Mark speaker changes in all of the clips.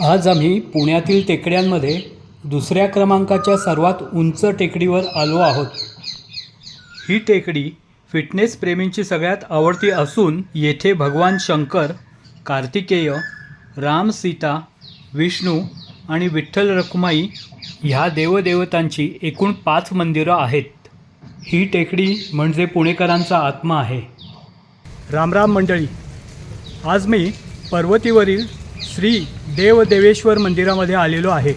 Speaker 1: आज आम्ही पुण्यातील टेकड्यांमध्ये दुसऱ्या क्रमांकाच्या सर्वात उंच टेकडीवर आलो आहोत. ही टेकडी फिटनेस प्रेमींची सगळ्यात आवडती असून येथे भगवान शंकर कार्तिकेय राम सीता विष्णू आणि विठ्ठल रखुमाई ह्या देवदेवतांची एकूण पाच मंदिरं आहेत. ही टेकडी म्हणजे पुणेकरांचा आत्मा आहे. रामराम मंडळी आज मी पर्वतीवरील श्री देवदेवेश्वर मंदिरामध्ये आलेलो आहे.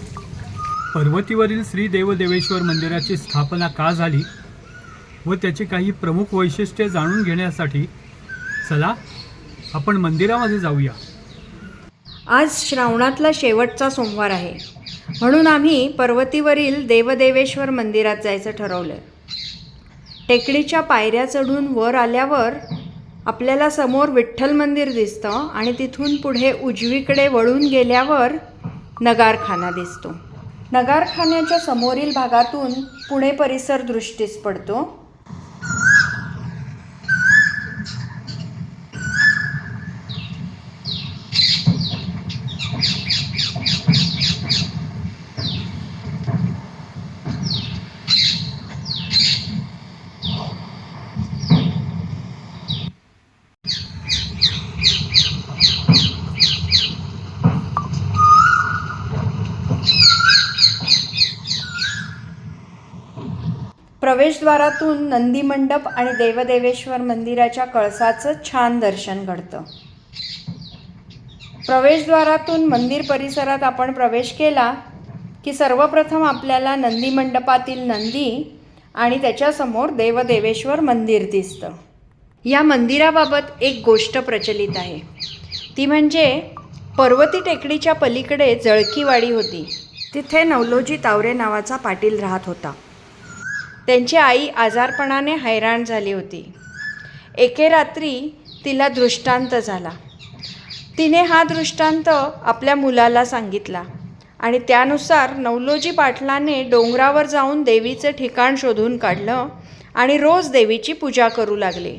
Speaker 1: पर्वतीवरील श्री देवदेवेश्वर मंदिराची स्थापना का झाली व त्याची काही प्रमुख वैशिष्ट्ये जाणून घेण्यासाठी चला आपण मंदिरामध्ये जाऊया.
Speaker 2: आज श्रावणातला शेवटचा सोमवार आहे. म्हणून आम्ही पर्वतीवरील देवदेवेश्वर मंदिरात जायचं ठरवलं टेकडीच्या पायऱ्या चढून वर आल्यावर आपल्याला समोर विठ्ठल मंदिर दिसतं आणि तिथून पुढे उजवीकडे वळून गेल्यावर नगारखाना दिसतो. नगारखान्याच्या समोरील भागातून पुणे परिसर दृष्टीस पडतो. प्रवेशद्वारातून नंदी मंडप आणि देवदेवेश्वर मंदिराच्या कळसाचं छान दर्शन घडतं. प्रवेशद्वारातून मंदिर परिसरात आपण प्रवेश केला की सर्वप्रथम आपल्याला नंदी मंडपातील नंदी आणि त्याच्यासमोर देवदेवेश्वर मंदिर दिसतं. या मंदिराबाबत एक गोष्ट प्रचलित आहे. ती म्हणजे पर्वती टेकडीच्या पलीकडे जळकीवाडी होती. तिथे नवलोजी तावरे नावाचा पाटील राहत होता. त्यांची आई आजारपणाने हैराण झाली होती. एके रात्री तिला दृष्टांत झाला. तिने हा दृष्टांत आपल्या मुलाला सांगितला आणि त्यानुसार नवलोजी पाटलाने डोंगरावर जाऊन देवीचं ठिकाण शोधून काढलं आणि रोज देवीची पूजा करू लागले.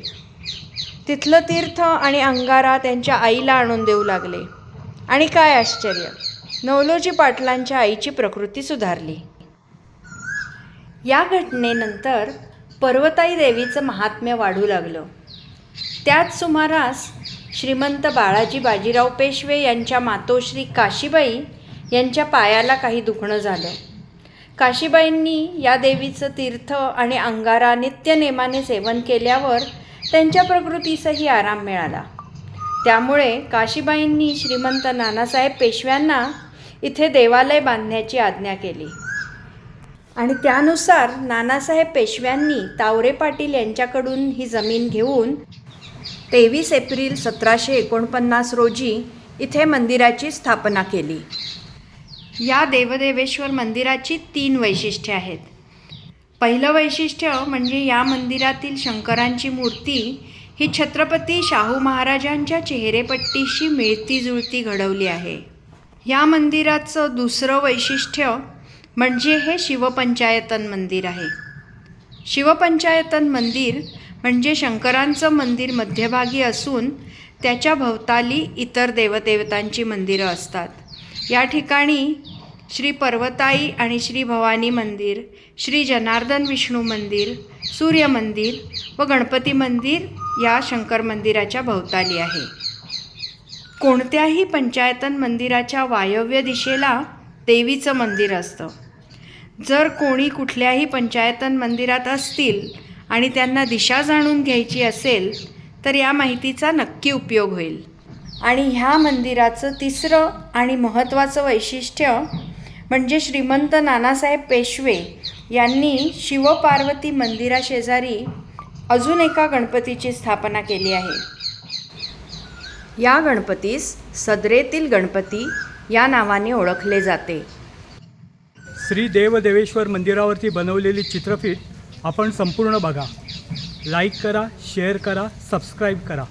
Speaker 2: तिथलं तीर्थ आणि अंगारा त्यांच्या आईला आणून देऊ लागले. आणि काय आश्चर्य! नवलोजी पाटलांच्या आईची प्रकृती सुधारली. या घटनेनंतर पर्वताई देवीचं महात्म्य वाढू लागलं. त्याच सुमारास श्रीमंत बाळाजी बाजीराव पेशवे यांच्या मातोश्री काशीबाई यांच्या पायाला काही दुखणं झालं. काशीबाईंनी या देवीचं तीर्थ आणि अंगारा नित्यनेमाने सेवन केल्यावर त्यांच्या प्रकृतीसही आराम मिळाला. त्यामुळे काशीबाईंनी श्रीमंत नानासाहेब पेशव्यांना इथे देवालय बांधण्याची आज्ञा केली. आणि त्यानुसार नानासाहेब पेशव्यांनी तावरे पाटील यांच्याकडून ही जमीन घेऊन तेवीस एप्रिल सतराशे एकोणपन्नास रोजी इथे मंदिराची स्थापना केली. या देवदेवेश्वर मंदिराची तीन वैशिष्ट्ये आहेत. पहिलं वैशिष्ट्य म्हणजे या मंदिरातील शंकरांची मूर्ती ही छत्रपती शाहू महाराजांच्या चेहरेपट्टीशी मिळती जुळती घडवली आहे. या मंदिराचं दुसरं वैशिष्ट्य म्हणजे हे शिवपंचायतन मंदिर आहे. शिवपंचायतन मंदिर म्हणजे शंकरांचं मंदिर मध्यभागी असून त्याच्या भोवताली इतर देवदेवतांची मंदिरं असतात. या ठिकाणी श्री पर्वताई आणि श्री भवानी मंदिर श्री जनार्दन विष्णू मंदिर सूर्य मंदिर व गणपती मंदिर या शंकर मंदिराच्या भोवताली आहे. कोणत्याही पंचायतन मंदिराच्या वायव्य दिशेला देवीचं मंदिर असतं. जर कोणी कुठल्याही पंचायतन मंदिरात असतील आणि त्यांना दिशा जाणून घ्यायची असेल तर या माहितीचा नक्की उपयोग होईल. आणि ह्या मंदिराचं तिसरं आणि महत्त्वाचं वैशिष्ट्य म्हणजे श्रीमंत नानासाहेब पेशवे यांनी शिवपार्वती मंदिराशेजारी अजून एका गणपतीची स्थापना केली आहे. या गणपतीस सदरेतील गणपती या नावाने ओळखले जाते.
Speaker 1: श्री देवदेवेश्वर मंदिरावरती बनवलेली चित्रफीत आपण संपूर्ण बघा. लाईक करा शेअर करा सबस्क्राईब करा.